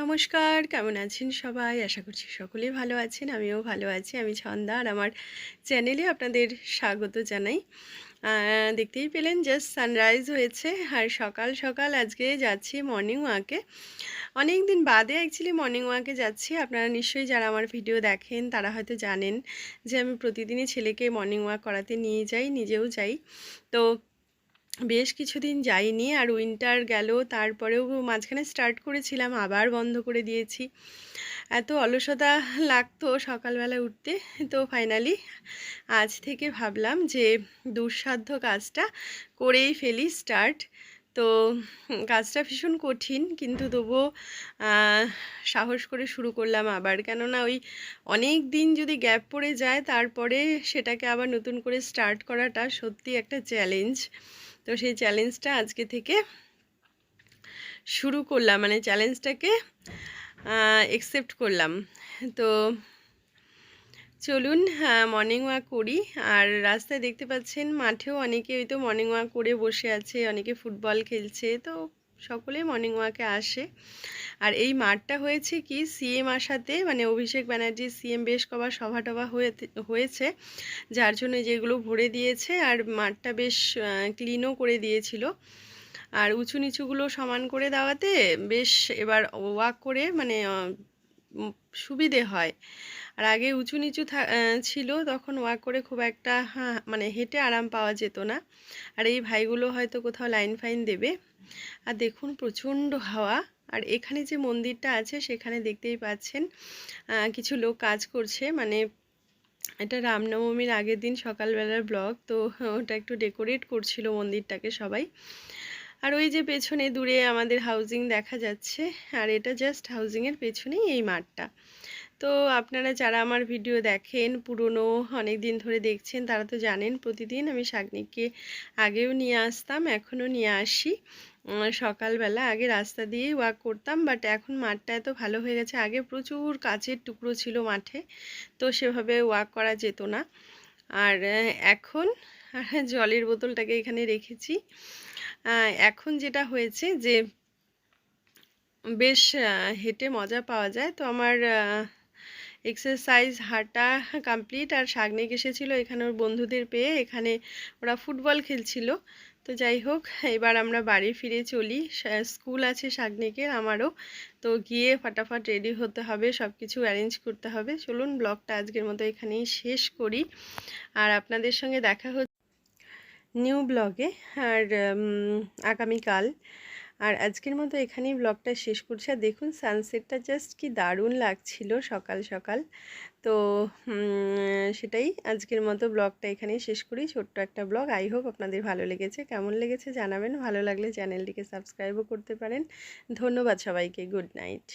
নমস্কার, কেমন আছেন সবাই? আশা করছি সকলেই ভালো আছেন, আমিও ভালো আছি। আমি ছন্দা আর আমার চ্যানেলে আপনাদের স্বাগত জানাই। দেখতেই পেলেন জাস্ট সানরাইজ হয়েছে আর সকাল সকাল আজকে যাচ্ছি মর্নিং ওয়াকে অনেক দিন বাদে অ্যাকচুয়ালি মর্নিং ওয়াকে যাচ্ছি। আপনারা নিশ্চয়ই যারা আমার ভিডিও দেখেন, তারা হয়তো জানেন যে আমি প্রতিদিনই ছেলেকে মর্নিং ওয়াক করাতে নিয়ে যাই, নিজেও যাই। তো বেশ কিছুদিন যাইনি আর উইন্টার গেল, তারপরেও মাঝখানে স্টার্ট করেছিলাম, আবার বন্ধ করে দিয়েছি। এত অলসতা লাগতো সকালবেলা উঠতে, তো ফাইনালি আজ থেকে ভাবলাম যে দুঃসাধ্য কাজটা করেই ফেলি স্টার্ট তো কাজটা ভীষণ কঠিন, কিন্তু তবুও সাহস করে শুরু করলাম আবার। কেননা ওই অনেক দিন যদি গ্যাপ পড়ে যায়, তারপরে সেটাকে আবার নতুন করে স্টার্ট করাটা সত্যি একটা চ্যালেঞ্জ তো সেই চ্যালেঞ্জটা আজকে থেকে শুরু করলাম মানে চ্যালেঞ্জটাকে একসেপ্ট করলাম। তো চলুন মর্নিং ওয়াক করি। আর রাস্তায় দেখতে পাচ্ছেন মাঠেও অনেকে ওই তো মর্নিং ওয়াক করে বসে আছে, অনেকে ফুটবল খেলছে, তো সকলেই মর্নিং ওয়াকে আসে। আর এই মাঠটা হয়েছে কি সিএম আসাতে মানে অভিষেক ব্যানার্জি সিএম বেশ কবার সভা টভা হয়েছে, যার জন্য যেগুলো ভরে দিয়েছে আর মাঠটা বেশ ক্লিনও করে দিয়েছিল। আর উঁচু নিচুগুলো সমান করে দেওয়াতে বেশ এবার ওয়াক করে মানে সুবিধে হয়। আর আগে উঁচু নিচু ছিল, তখন ওয়াক করে খুব একটা হ্যাঁ মানে হেঁটে আরাম পাওয়া যেত না। আর এই ভাইগুলো হয়তো কোথাও লাইন ফাইন দেবে। আর দেখুন, প্রচণ্ড হাওয়া। আর এখানে যে মন্দিরটা আছে, সেখানে দেখতেই পাচ্ছেন কিছু লোক কাজ করছে। মানে এটা রামনবমীর আগের দিন সকালবেলার ব্লগ, তো ওটা একটু ডেকোরেট করছিল মন্দিরটাকে সবাই। আর ওই যে পেছনে দূরে আমাদের হাউজিং দেখা যাচ্ছে আর এটা জাস্ট হাউজিংয়ের পেছনেই এই মাঠটা। তো আপনারা যারা আমার ভিডিও দেখেন পুরনো অনেক দিন ধরে দেখছেন তারা তো জানেন প্রতিদিন আমি শাগনিককে আগেও নিয়ে আসতাম এখনও নিয়ে আসি। সকালবেলা আগে রাস্তা দিয়েই ওয়াক করতাম বাট এখন মাঠটা এত ভালো হয়ে গেছে আগে প্রচুর কাচের টুকরো ছিল মাঠে তো সেভাবে ওয়াক করা যেত না। আর আহ, জলের বোতলটাকে এখানে রেখেছি। এখন যেটা হয়েছে যে, বেশ হেঁটে মজা পাওয়া যায়। তো আমার এক্সারসাইজ হাঁটা কমপ্লিট আর শাগনিক এসেছিল এখানে ওর বন্ধুদের পেয়ে। এখানে ওরা ফুটবল খেলছিল। তো যাই হোক, এবার আমরা বাড়ি ফিরে চলি। স্কুল আছে শাগনিকের আমারও। তো গিয়ে ফাটাফাট রেডি হতে হবে সব কিছু অ্যারেঞ্জ করতে হবে। চলুন ব্লগটা আজকের মতো এখানেই শেষ করি। আর আপনাদের সঙ্গে দেখা হচ্ছে নিউ ব্লগে আর আগামীকাল। আর আজকের মতো এখানেই ব্লগটা শেষ করছি। আর দেখুন সানসেটটা জাস্ট কি দারুণ লাগছিল সকাল সকাল। তো সেটাই আজকের মতো ব্লগটা এখানেই শেষ করি। ছোট্ট একটা ব্লগ। আই হোপ আপনাদের ভালো লেগেছে। কেমন লেগেছে জানাবেন। ভালো লাগলে চ্যানেলটিকে সাবস্ক্রাইবও করতে পারেন। ধন্যবাদ সবাইকে। Good night